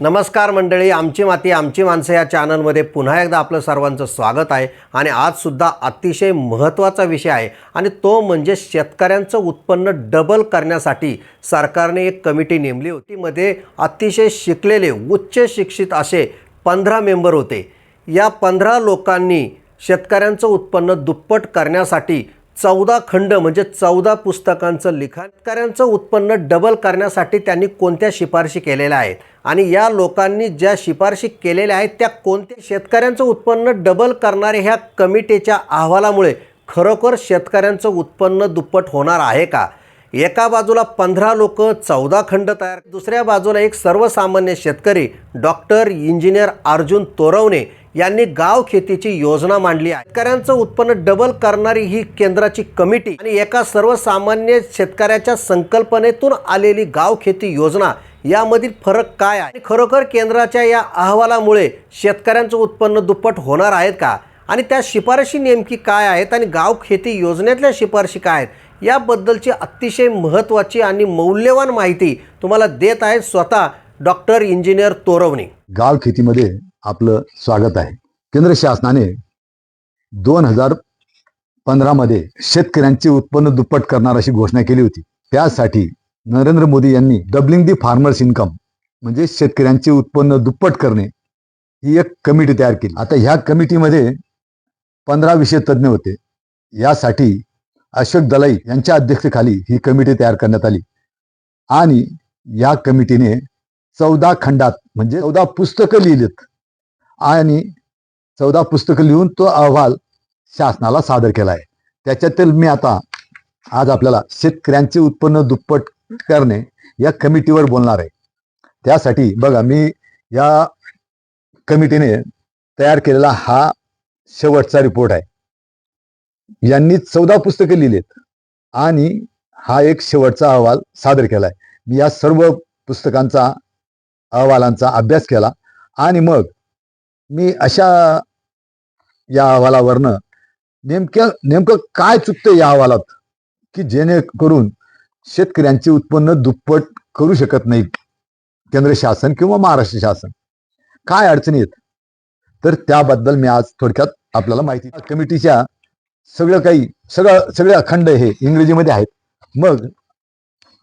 नमस्कार मंडळी आमची माती आमची माणसं या चॅनलमध्ये पुन्हा एकदा आपलं सर्वांचं स्वागत आहे आणि आजसुद्धा अतिशय महत्त्वाचा विषय आहे आणि तो म्हणजे शेतकऱ्यांचं उत्पन्न डबल करण्यासाठी सरकारने एक कमिटी नेमली होती. मध्ये अतिशय शिकलेले उच्च शिक्षित असे पंधरा मेंबर होते. या पंधरा लोकांनी शेतकऱ्यांचं उत्पन्न दुप्पट करण्यासाठी चौदा खंड म्हणजे चौदा पुस्तकांचं लिखाण. शेतकऱ्यांचं उत्पन्न डबल करण्यासाठी त्यांनी कोणत्या शिफारशी केलेल्या आहेत? आणि या लोकांनी ज्या शिफारशी केलेल्या आहेत त्या कोणत्या शेतकऱ्यांचं उत्पन्न डबल करणाऱ्या ह्या कमिटीच्या अहवालामुळे खरोखर शेतकऱ्यांचं उत्पन्न दुप्पट होणार आहे का? एका बाजूला पंधरा लोक चौदा खंड तयार दुसऱ्या बाजूला एक सर्वसामान्य शेतकरी डॉक्टर इंजिनियर अर्जुन तोरवणे यांनी गाव खेतीची योजना मांडली आहे. शेतकऱ्यांचं उत्पन्न डबल करणारी ही केंद्राची कमिटी आणि एका सर्वसामान्य शेतकऱ्याच्या संकल्पनेतून आलेली गाव खेती योजना यामधील फरक काय आहे? खरोखर केंद्राच्या या अहवालामुळे शेतकऱ्यांचं उत्पन्न दुप्पट होणार आहेत का? आणि त्या शिफारशी नेमकी काय आहेत आणि गाव खेती योजनेतल्या शिफारशी काय आहेत? याबद्दलची अतिशय महत्त्वाची आणि मौल्यवान माहिती तुम्हाला देत आहेत स्वतः डॉक्टर इंजिनियर तोरवणे. गाव खेतीमध्ये आपलं स्वागत आहे. केंद्र शासनाने दोन हजार पंधरामध्ये शेतकऱ्यांचे उत्पन्न दुप्पट करणार अशी घोषणा केली होती. त्यासाठी नरेंद्र मोदी यांनी डबलिंग दी फार्मर्स इन्कम म्हणजे शेतकऱ्यांचे उत्पन्न दुप्पट करणे ही एक कमिटी तयार केली. आता ह्या कमिटीमध्ये पंधरा विषय तज्ज्ञ होते. यासाठी अशोक दलाई यांच्या अध्यक्षतेखाली ही कमिटी तयार करण्यात आली. आणि या कमिटीने चौदा खंडात म्हणजे चौदा पुस्तकं लिहिलीत. आणि चौदा पुस्तकं लिहून तो अहवाल शासनाला सादर केला आहे त्याच्यातील मी आता आज आपल्याला शेतकऱ्यांचे उत्पन्न दुप्पट करणे या कमिटीवर बोलणार आहे. त्यासाठी बघा मी या कमिटीने तयार केलेला हा शेवटचा रिपोर्ट आहे. यांनी चौदा पुस्तके लिहिलीत आणि हा एक शेवटचा अहवाल सादर केला आहे मी या सर्व पुस्तकांचा अहवालांचा अभ्यास केला आणि मग मी अशा या अहवालावरनं नेमक्या नेमकं काय चुकतं या अहवालात? की जेणेकरून शेतकऱ्यांचे उत्पन्न दुप्पट करू शकत नाही केंद्र शासन किंवा महाराष्ट्र शासन? काय अडचणी आहेत? तर त्याबद्दल मी आज थोडक्यात आपल्याला माहिती कमिटीच्या सगळं काही सगळं सगळे अखंड हे इंग्रजीमध्ये आहेत. मग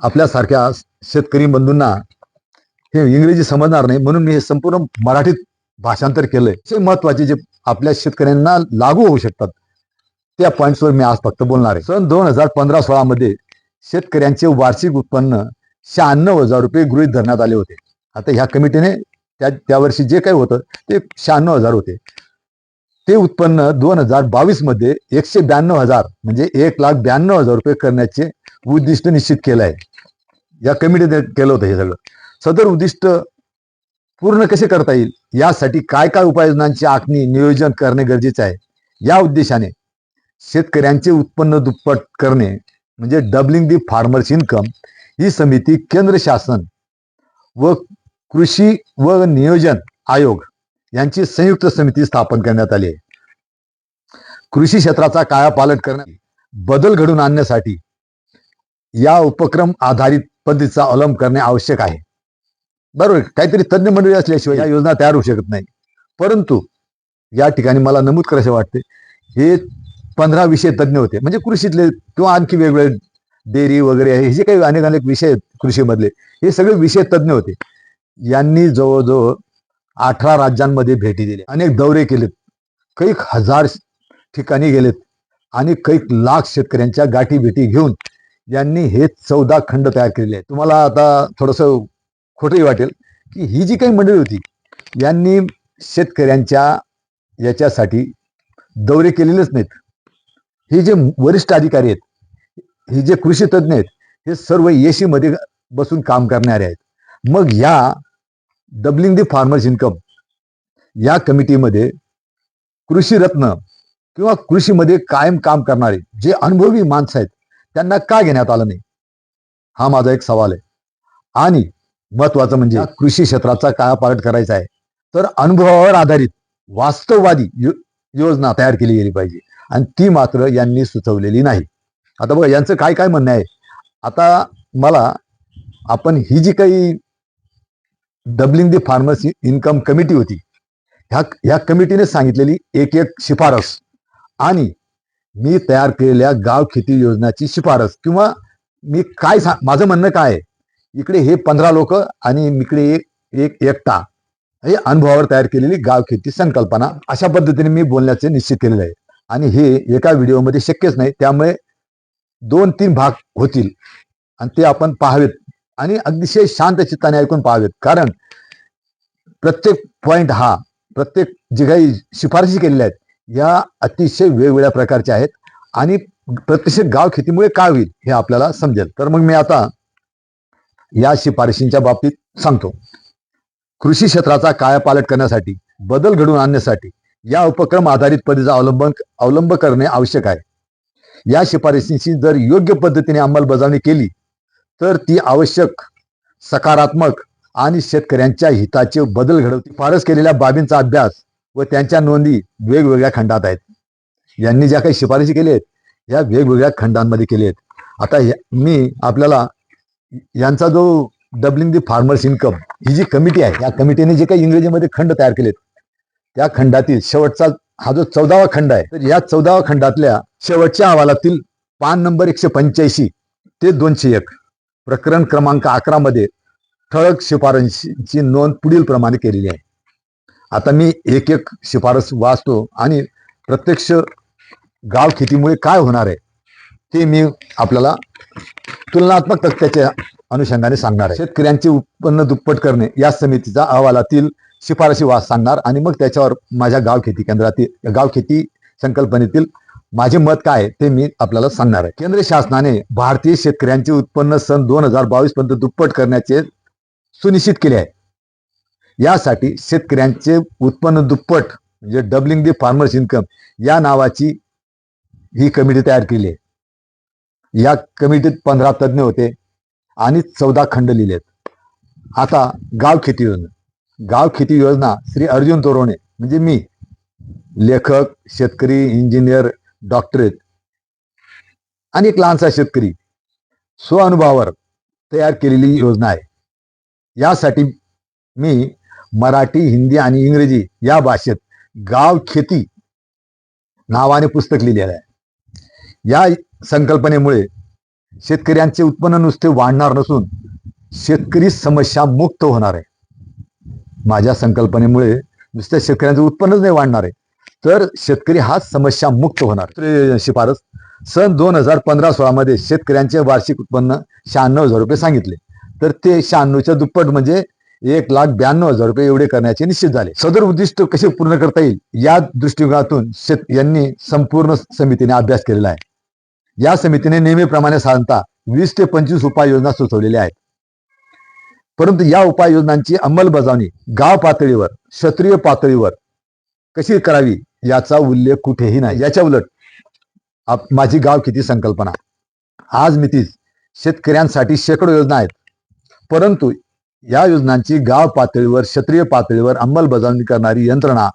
आपल्यासारख्या शेतकरी बंधूंना हे इंग्रजी समजणार नाही. म्हणून मी हे संपूर्ण मराठीत भाषांतर केलंय. हे महत्त्वाचे जे आपल्या शेतकऱ्यांना लागू होऊ शकतात. त्या पॉईंट्सवर मी आज फक्त बोलणार आहे. सन दोन हजार पंधरा सोळा मध्ये शेतकऱ्यांचे वार्षिक उत्पन्न शहाण्णव हजार रुपये गृहीत धरण्यात आले होते. आता ह्या कमिटीने त्या त्या वर्षी जे काही होतं ते शहाण्णव हजार होते. ते उत्पन्न दोन हजार बावीसमध्ये एकशे ब्याण्णव हजार म्हणजे एक लाख ब्याण्णव हजार रुपये करण्याचे उद्दिष्ट निश्चित केलं आहे. या कमिटीने केलं होतं हे सगळं. सदर उद्दिष्ट पूर्ण कसे करता येईल? यासाठी काय काय उपाययोजनांची आखणी नियोजन करणे गरजेचे आहे? या उद्देशाने शेतकऱ्यांचे उत्पन्न दुप्पट करणे म्हणजे डबलिंग दी फार्मर्स इन्कम ही समिती केंद्र शासन व कृषी व नियोजन आयोग यांची संयुक्त समिती स्थापन करण्यात आली आहे. कृषी क्षेत्राचा कायापालट करणे बदल घडून आणण्यासाठी या उपक्रम आधारित पद्धतीचा अवलंब करणे आवश्यक आहे. बरोबर काहीतरी तज्ज्ञ मंडळी असल्याशिवाय या योजना तयार होऊ शकत नाही. परंतु या ठिकाणी मला नमूद करायचे वाटते हे पंधरा विषय तज्ज्ञ होते. म्हणजे कृषीतले किंवा आणखी वेगवेगळे डेअरी वगैरे हे जे काही अनेक अनेक विषय आहेत कृषीमधले हे सगळे विषय तज्ज्ञ होते. यांनी जवळजवळ अठरा राज्यांमध्ये भेटी दिल्या. अनेक दौरे केलेत. कैक हजार ठिकाणी गेलेत. आणि कैक लाख शेतकऱ्यांच्या गाठी भेटी घेऊन यांनी हे चौदा खंड तयार केलेले आहेत. तुम्हाला आता थोडंसं खोटंही वाटेल की ही जी काही मंडळी होती यांनी शेतकऱ्यांच्या याच्यासाठी दौरे केलेलेच नाहीत. हे जे वरिष्ठ अधिकारी आहेत हे जे कृषी तज्ज्ञ आहेत हे सर्व येशीमध्ये बसून काम करणारे आहेत. मग या डबलिंग दी फार्मर्स इन्कम या कमिटीमध्ये कृषी रत्न किंवा कृषीमध्ये कायम काम करणारे जे अनुभवी माणसं आहेत त्यांना का घेण्यात आलं नाही? हा माझा एक सवाल आहे. आणि महत्वाचं म्हणजे कृषी क्षेत्राचा कायापालट करायचा आहे. तर अनुभवावर आधारित वास्तववादी यो- योजना तयार केली गेली पाहिजे. आणि ती मात्र यांनी सुचवलेली नाही. आता बघा यांचं काय काय म्हणणं आहे? आता मला आपण ही जी काही doubling the farmers income committee होती ह्या ह्या कमिटीने सांगितलेली एक एक शिफारस आणि मी तयार केलेल्या गाव खेती योजनाची शिफारस किंवा मी काय सा माझं म्हणणं काय आहे? इकडे हे पंधरा लोक आणि इकडे एक एक एकटा हे अनुभवावर तयार केलेली गाव खेती संकल्पना अशा पद्धतीने मी बोलण्याचे निश्चित केलेलं आहे. आणि हे एका व्हिडिओमध्ये शक्यच नाही त्यामुळे दोन तीन भाग होतील. आणि ते आपण पाहावेत. आणि अतिशय शांत चित्ताने ऐकून पाहावेत. कारण प्रत्येक पॉइंट हा प्रत्येक जे काही शिफारशी केलेल्या आहेत या अतिशय वेगवेगळ्या प्रकारच्या आहेत. आणि प्रत्यक्ष गाव खेतीमुळे काय होईल हे आपल्याला समजेल. तर मग मी आता या शिफारशींच्या बाबतीत सांगतो. कृषी क्षेत्राचा कायापालट करण्यासाठी बदल घडवून आणण्यासाठी या उपक्रम आधारित पद्धतीचा अवलंबन अवलंब करणे आवश्यक आहे. या शिफारशींची जर योग्य पद्धतीने अंमलबजावणी केली तर ती आवश्यक सकारात्मक आणि शेतकऱ्यांच्या हिताचे बदल घडवते फारच केलेल्या बाबींचा अभ्यास व त्यांच्या नोंदी वेगवेगळ्या खंडात आहेत. यांनी ज्या काही शिफारशी केल्या आहेत या वेगवेगळ्या खंडांमध्ये केल्या आहेत. आता मी आपल्याला यांचा जो डबलिंग दी फार्मर्स इन्कम ही जी कमिटी आहे या कमिटीने जे काही इंग्रजीमध्ये खंड तयार केलेत त्या खंडातील शेवटचा हा जो चौदावा खंड आहे तर या चौदावा खंडातल्या शेवटच्या अहवालातील पान नंबर एकशे पंच्याऐंशी ते दोनशे एक प्रकरण क्रमांक अकरा मध्ये ठळक शिफारशीची नोंद पुढील प्रमाणे केलेली आहे. आता मी एक एक शिफारस वाचतो आणि प्रत्यक्ष गाव शेतीमुळे काय होणार आहे ते मी आपल्याला तुलनात्मक तथ्याच्या अनुषंगाने सांगणार आहे. शेतकऱ्यांचे उत्पन्न दुप्पट करणे या समितीचा अहवालातील शिफारशी वा सांगणार आणि मग त्याच्यावर माझ्या गाव खेती केंद्रातील गाव खेती संकल्पनेतील माझे मत काय ते मी आपल्याला सांगणार आहे. केंद्र शासनाने भारतीय शेतकऱ्यांचे उत्पन्न सन दोन हजार बावीस पर्यंत दुप्पट करण्याचे सुनिश्चित केले आहे. यासाठी शेतकऱ्यांचे उत्पन्न दुप्पट म्हणजे डबलिंग दी फार्मर्स इन्कम या नावाची ही कमिटी तयार केली आहे. या कमिटीत पंधरा तज्ज्ञ होते आणि चौदा खंड लिहिलेत. आता गाव खेती योजना. गाव खेती योजना श्री अर्जुन तोरोणे म्हणजे मी. लेखक शेतकरी इंजिनियर डॉक्टरेट आणि एक लहानसा शेतकरी. स्वअनुभवावर तयार केलेली योजना आहे. यासाठी मी मराठी हिंदी आणि इंग्रजी या भाषेत गाव खेती नावाने पुस्तक लिहिलेलं आहे. या संकल्पनेमुळे शेतकऱ्यांचे उत्पन्न नुसते वाढणार नसून शेतकरी समस्या मुक्त होणार आहे. माझ्या संकल्पनेमुळे नुसत्या शेतकऱ्यांचं उत्पन्नच नाही वाढणार आहे. तर शेतकरी हा समस्या मुक्त होणार. शिफारस. सन दोन हजार पंधरा सोळामध्ये शेतकऱ्यांचे वार्षिक उत्पन्न शहाण्णव हजार रुपये सांगितले. तर ते शहाण्णवच्या दुप्पट म्हणजे एक लाख ब्याण्णव हजार रुपये एवढे करण्याचे निश्चित झाले. सदर उद्दिष्ट कसे पूर्ण करता येईल? या दृष्टिकोनातून शेत यांनी संपूर्ण समितीने अभ्यास केलेला आहे. या समितीने नेहमीप्रमाणे साधारणतः वीस ते पंचवीस उपाययोजना सुचवलेल्या आहेत. परंतु या उपाययोजनांची अंमलबजावणी गाव पातळीवर क्षत्रिय पातळीवर कशी करावी याचा उल्लेख कुठेही नाही. याच्या उलट आप- माझी गाव किती संकल्पना. आज मितीस शेतकऱ्यांसाठी शेकडो योजना आहेत. परंतु या योजनांची गाव पातळीवर क्षत्रिय पातळीवर अंमलबजावणी करणारी यंत्रणा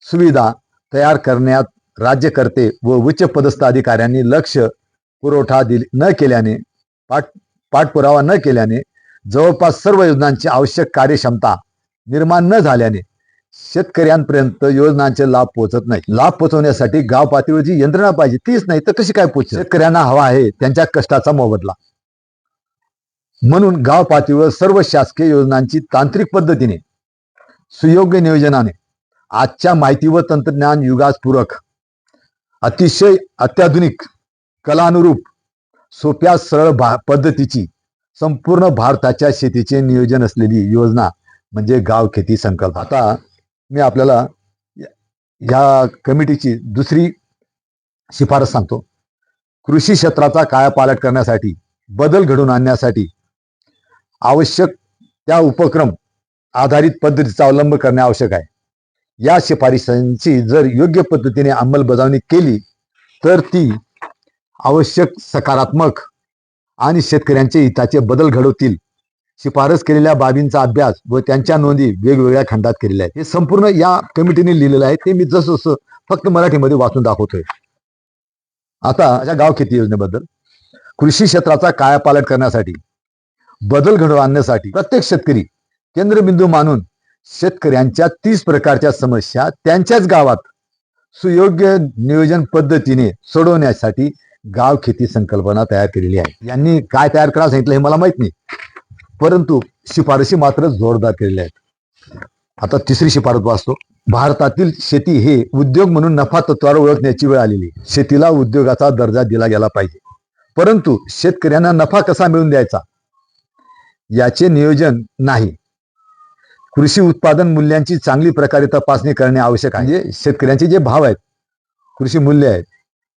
सुविधा तयार करण्यात राज्यकर्ते व उच्च पदस्थ अधिकाऱ्यांनी लक्ष पुरवठा दिल न केल्याने पाठ पाठपुरावा न केल्याने जवळपास सर्व योजनांची आवश्यक कार्यक्षमता निर्माण न झाल्याने शेतकऱ्यांपर्यंत योजनांचे लाभ पोहोचत नाही लाभ पोहोचवण्यासाठी गाव पातळीवर जी यंत्रणा पाहिजे. तीच नाही तर कशी काय पोहोच शेतकऱ्यांना हवा आहे त्यांच्या कष्टाचा मोबदला. म्हणून गाव पातळीवर सर्व शासकीय योजनांची तांत्रिक पद्धतीने सुयोग्य नियोजनाने आजच्या माहिती व तंत्रज्ञान युगास पूरक अतिशय अत्याधुनिक कलानुरूप सोप्या सरळ भा पद्धतीची संपूर्ण भारताच्या शेतीचे नियोजन असलेली योजना म्हणजे गाव खेती संकल्प. आता मी आपल्याला या- कमिटीची दुसरी शिफारस सांगतो. कृषी क्षेत्राचा कायापालट करण्यासाठी बदल घडवून आणण्यासाठी आवश्यक त्या उपक्रम आधारित पद्धतीचा अवलंब करणे आवश्यक आहे. या शिफारशांची जर योग्य पद्धतीने अंमलबजावणी केली तर ती आवश्यक सकारात्मक आणि शेतकऱ्यांचे हिताचे बदल घडवतील. शिफारस केलेल्या बाबींचा अभ्यास व त्यांच्या नोंदी वेगवेगळ्या खंडात केलेल्या आहेत. हे संपूर्ण या कमिटीने लिहिलेलं आहे. ते मी जसं जसं फक्त मराठीमध्ये वाचून दाखवतोय. आता या गाव खेती योजनेबद्दल. कृषी क्षेत्राचा कायापालट करण्यासाठी बदल घडवून आणण्यासाठी प्रत्येक शेतकरी केंद्रबिंदू मानून शेतकऱ्यांच्या तीस प्रकारच्या समस्या त्यांच्याच गावात सुयोग्य नियोजन पद्धतीने सोडवण्यासाठी गाव खेती संकल्पना तयार केलेली आहे. यांनी काय तयार करायला सांगितलं हे मला माहीत नाही. परंतु शिफारशी मात्र जोरदार केलेल्या आहेत. आता तिसरी शिफारस वाचतो. भारतातील शेती हे उद्योग म्हणून नफा तत्वावर ओळखण्याची वेळ आलेली शेतीला उद्योगाचा दर्जा दिला गेला पाहिजे. परंतु शेतकऱ्यांना नफा कसा मिळवून द्यायचा? याचे नियोजन नाही. कृषी उत्पादन मूल्यांची चांगली प्रकारे तपासणी करणे आवश्यक आहे. म्हणजे शेतकऱ्यांचे जे भाव आहेत कृषी मूल्य आहेत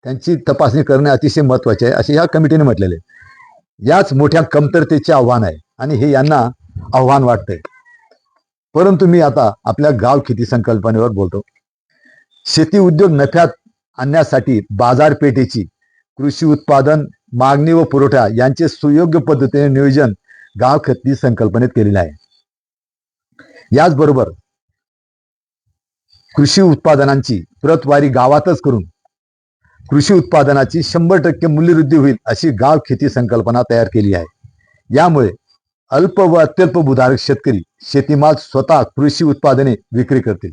त्यांची तपासणी करणे अतिशय महत्त्वाचे आहे असे ह्या कमिटीने म्हटलेले याच मोठ्या कमतरतेचे आव्हान आहे आणि हे यांना आव्हान वाटतंय. परंतु मी आता आपल्या गाव खेती संकल्पनेवर बोलतो. शेती उद्योग नफ्यात आणण्यासाठी बाजारपेठेची कृषी उत्पादन मागणी व पुरवठा यांचे सुयोग्य पद्धतीने नियोजन गाव खेती संकल्पनेत केलेले आहे. याचबरोबर कृषी उत्पादनांची प्रतवारी गावातच करून कृषी उत्पादनाची शंभर टक्के मूल्यवृद्धी होईल अशी गाव खेती संकल्पना तयार केली आहे. यामुळे अल्प व अत्यल्प बुधारक शेतकरी शेतीमाल स्वतः कृषी उत्पादने विक्री करतील.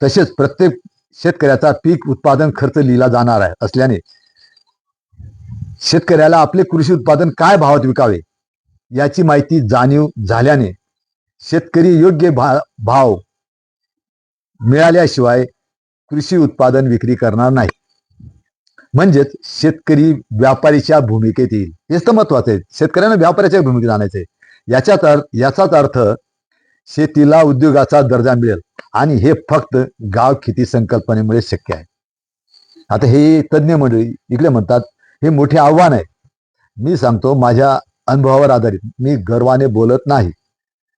तसेच प्रत्येक शेतकऱ्याचा पीक उत्पादन खर्च लिहिला जाणार आहे. असल्याने शेतकऱ्याला आपले कृषी उत्पादन काय भावात विकावे याची माहिती जाणीव झाल्याने शेतकरी योग्य भा भाव मिळाल्याशिवाय कृषी उत्पादन विक्री करणार नाही. म्हणजेच शेतकरी व्यापारीच्या भूमिकेत येईल. हेच तर महत्वाचं आहे. शेतकऱ्यांना व्यापाऱ्याच्या भूमिकेत आणायचे याच्यात अर्थ याचाच अर्थ शेतीला उद्योगाचा दर्जा मिळेल आणि हे फक्त गाव खेती संकल्पनेमुळे शक्य आहे. आता हे तज्ज्ञ मंडळी इकडे म्हणतात हे मोठे आव्हान आहे. मी सांगतो माझ्या अनुभवावर आधारित. मी गर्वाने बोलत नाही.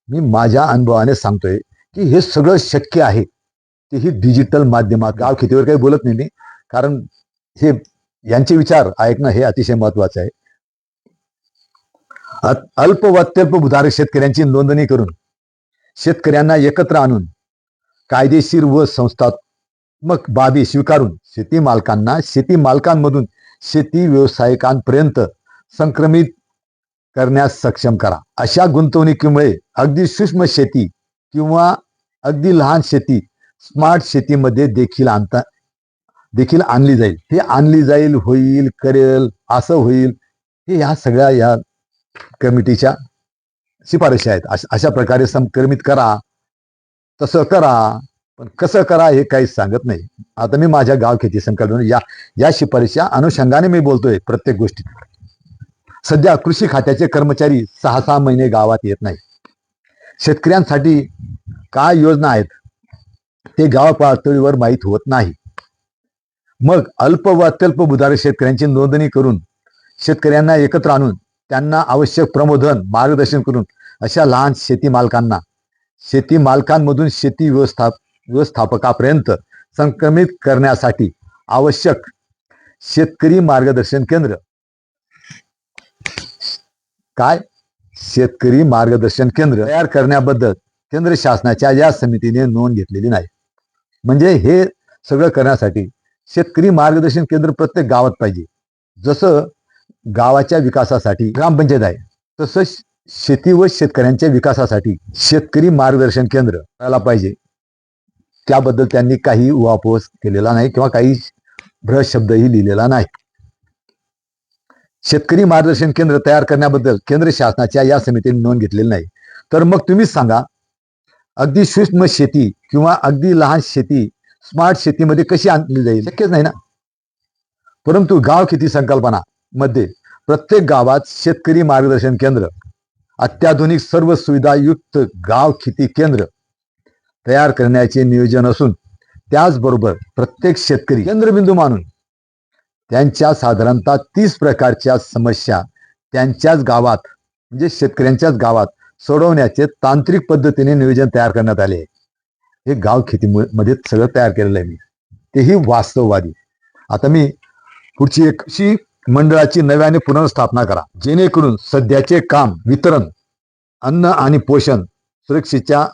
मी माझ्या अनुभवाने सांगतोय की हे सगळं शक्य आहे. ते ही डिजिटल माध्यमात गाव खेतीवर काही बोलत नाही मी. कारण हे यांचे विचार ऐकणं हे अतिशय महत्वाचं आहे. अल्प व भूधारक शेतकऱ्यांची नोंदणी करून शेतकऱ्यांना एकत्र आणून कायदेशीर व संस्थात्मक बाबी स्वीकारून शेती मालकांना शेती मालकांमधून शेती व्यावसायिकांपर्यंत संक्रमित करण्यास सक्षम करा. अशा गुंतवणुकीमुळे अगदी सूक्ष्म शेती किंवा अगदी लहान शेती स्मार्ट शेतीमध्ये देखील आणता देखील आणली जाईल. हे आणली जाईल होईल करेल असं होईल हे ह्या सगळ्या या कमिटीच्या शिफारशी आहेत. अशा प्रकारे संक्रमित करा तसं करा पण कसं करा हे काहीच सांगत नाही. आता मी माझ्या गाव खेती संकल्पना या या शिफारशीच्या अनुषंगाने मी बोलतोय प्रत्येक गोष्टीत. सध्या कृषी खात्याचे कर्मचारी सहा सहा महिने गावात येत नाही शेतकऱ्यांसाठी काय योजना आहेत ते गाव पातळीवर माहीत होत नाही. मग अल्प व अत्यल्प बुधारे शेतकऱ्यांची नोंदणी करून शेतकऱ्यांना एकत्र आणून त्यांना आवश्यक प्रबोधन मार्गदर्शन करून अशा लहान शेती मालकांना शेती मालकांमधून शेती व्यवस्था व्यवस्थापकापर्यंत संक्रमित करण्यासाठी आवश्यक शेतकरी मार्गदर्शन केंद्र काय? शेतकरी मार्गदर्शन केंद्र तयार करण्याबद्दल केंद्र शासनाच्या या समितीने नोंद घेतलेली नाही. म्हणजे हे सगळं करण्यासाठी शेतकरी मार्गदर्शन केंद्र प्रत्येक गावात पाहिजे. जसं गावाच्या विकासासाठी ग्रामपंचायत आहे तसं शेती व शेतकऱ्यांच्या विकासासाठी शेतकरी मार्गदर्शन केंद्र करायला पाहिजे. त्याबद्दल त्यांनी काही उहापोस केलेला नाही किंवा काही भ्रश शब्दही लिहिलेला नाही. शेतकरी मार्गदर्शन केंद्र तयार करण्याबद्दल केंद्र शासनाच्या या समितीने नोंद घेतलेली नाही. तर मग तुम्हीच सांगा अगदी सूक्ष्म शेती किंवा अगदी लहान शेती स्मार्ट शेतीमध्ये कशी आणली जाईल? शक्यच नाही ना? परंतु गाव खेती संकल्पना मध्ये प्रत्येक गावात शेतकरी मार्गदर्शन केंद्र अत्याधुनिक सर्व सुविधायुक्त गाव खेती केंद्र तयार करण्याचे नियोजन असून त्याचबरोबर प्रत्येक शेतकरी केंद्रबिंदू मानून त्यांच्या साधारणतः तीस प्रकारच्या समस्या त्यांच्याच गावात म्हणजे शेतकऱ्यांच्याच गावात सोडवण्याचे तांत्रिक पद्धतीने नियोजन तयार करण्यात आले. हे गाव खेती मध्ये सगळं तयार केलेलं आहे मी. तेही वास्तववादी. आता मी पुढची एक अशी मंडळाची नव्याने पुनर्स्थापना करा. जेणेकरून सध्याचे काम वितरण अन्न आणि पोषण सुरक्षेच्या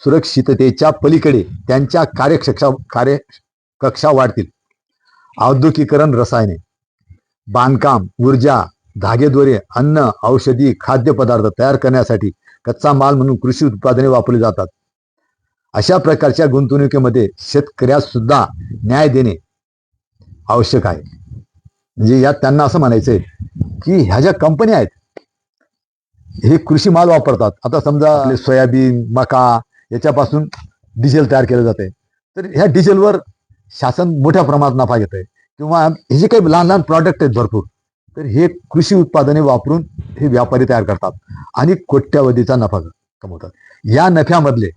सुरक्षिततेच्या पलीकडे त्यांच्या कार्यक्षक्षा कार्य कक्षा वाढतील. औद्योगिकरण रसायने बांधकाम ऊर्जा धागेद्वारे अन्न औषधी खाद्यपदार्थ तयार करण्यासाठी कच्चा माल म्हणून कृषी उत्पादने वापरली जातात. अशा प्रकारच्या गुंतवणुकीमध्ये शेतकऱ्यास सुद्धा न्याय देणे आवश्यक आहे. म्हणजे यात त्यांना असं म्हणायचंय की ह्या ज्या कंपन्या आहेत हे कृषी माल वापरतात. आता समजा सोयाबीन मका याच्यापासून डिझेल तयार केलं जाते तर ह्या डिझेलवर शासन मोठ्या प्रमाणात नफा घेत आहे किंवा हे जे काही लहान लहान प्रॉडक्ट आहेत भरपूर तर हे कृषी उत्पादने वापरून हे व्यापारी तयार करतात आणि कोट्यावधीचा नफा कमवतात. या नफ्यामधले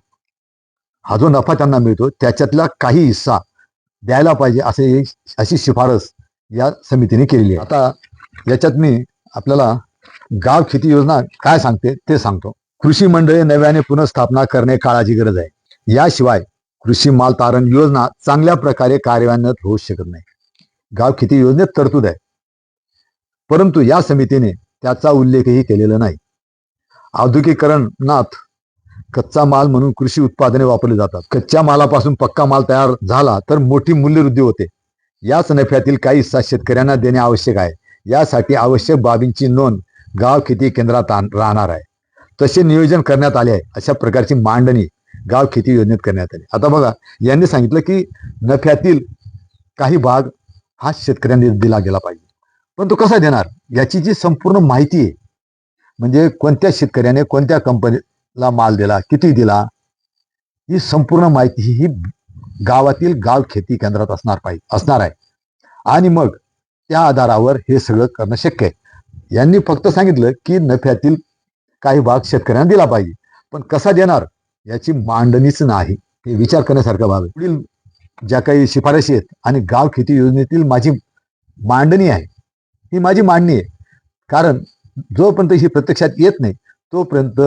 हा जो नफा त्यांना मिळतो त्याच्यातला काही हिस्सा द्यायला पाहिजे असे एक- अशी शिफारस या समितीने केलेली आहे. आता याच्यात मी आपल्याला गाव खेती योजना काय सांगते ते सांगतो. कृषी मंडळे नव्याने पुनर्स्थापना करणे काळाची गरज आहे. याशिवाय कृषी माल तारण योजना चांगल्या प्रकारे कार्यान्वित होऊ शकत नाही. गाव खेती योजनेत तरतूद आहे? परंतु या समितीने त्याचा उल्लेखही केलेला नाही. औद्योगिकरणात कच्चा माल म्हणून कृषी उत्पादने वापरली जातात. कच्च्या मालापासून पक्का माल तयार झाला तर मोठी मूल्यवृद्धी होते. याच नफ्यातील काही हिस्सा शेतकऱ्यांना देणे आवश्यक आहे. यासाठी आवश्यक बाबींची नोंद गाव खेती केंद्रात राहणार आहे. तसे नियोजन करण्यात आले आहे. अशा प्रकारची मांडणी गाव खेती योजनेत करण्यात आली. आता बघा यांनी सांगितलं की नफ्यातील काही भाग हा शेतकऱ्यांनी दिला गेला पाहिजे. पण तो कसा देणार? याची जी संपूर्ण माहिती आहे म्हणजे कोणत्या शेतकऱ्याने कोणत्या कंपनीला माल दिला किती दिला ही संपूर्ण माहिती ही गावातील गाव खेती केंद्रात असणार पाहिजे असणार आहे. आणि मग त्या आधारावर हे सगळं करणं शक्य आहे. यांनी फक्त सांगितलं की नफ्यातील काही भाग शेतकऱ्यांना दिला पाहिजे. पण कसा देणार? याची मांडणीच नाही हे विचार करण्यासारखा भाग आहे. पुढील ज्या काही शिफारशी आहेत आणि गाव खेती योजनेतील माझी मांडणी आहे ही माझी मांडणी आहे. कारण जोपर्यंत ही प्रत्यक्षात येत नाही तोपर्यंत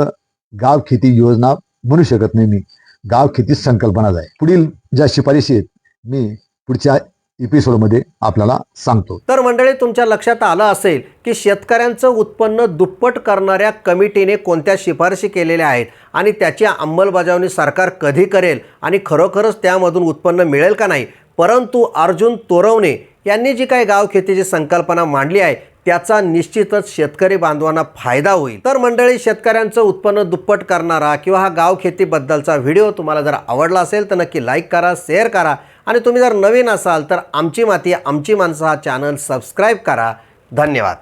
गाव खेती योजना म्हणू शकत नाही मी. गाव खेती संकल्पनाच आहे. पुढील ज्या शिफारशी आहेत मी पुढच्या एपिसोडमध्ये आपल्याला सांगतो. तर मंडळी तुमच्या लक्षात आलं असेल की शेतकऱ्यांचं उत्पन्न दुप्पट करणाऱ्या कमिटीने कोणत्या शिफारशी केलेल्या आहेत आणि त्याची अंमलबजावणी सरकार कधी करेल आणि खरोखरच त्यामधून उत्पन्न मिळेल का नाही? परंतु अर्जुन तोरवणे यांनी जी काही गाव खेतीची संकल्पना मांडली आहे त्याचा निश्चितच शेतकरी बांधवांना फायदा होईल. तर मंडळी शेतकऱ्यांचं उत्पन्न दुप्पट करणारा किंवा हा गाव खेतीबद्दलचा व्हिडिओ तुम्हाला जर आवडला असेल तर नक्की लाईक करा शेअर करा आणि तुम्ही जर नवीन असाल तर आमची माती आमची माणसं हा चॅनल सबस्क्राईब करा. धन्यवाद.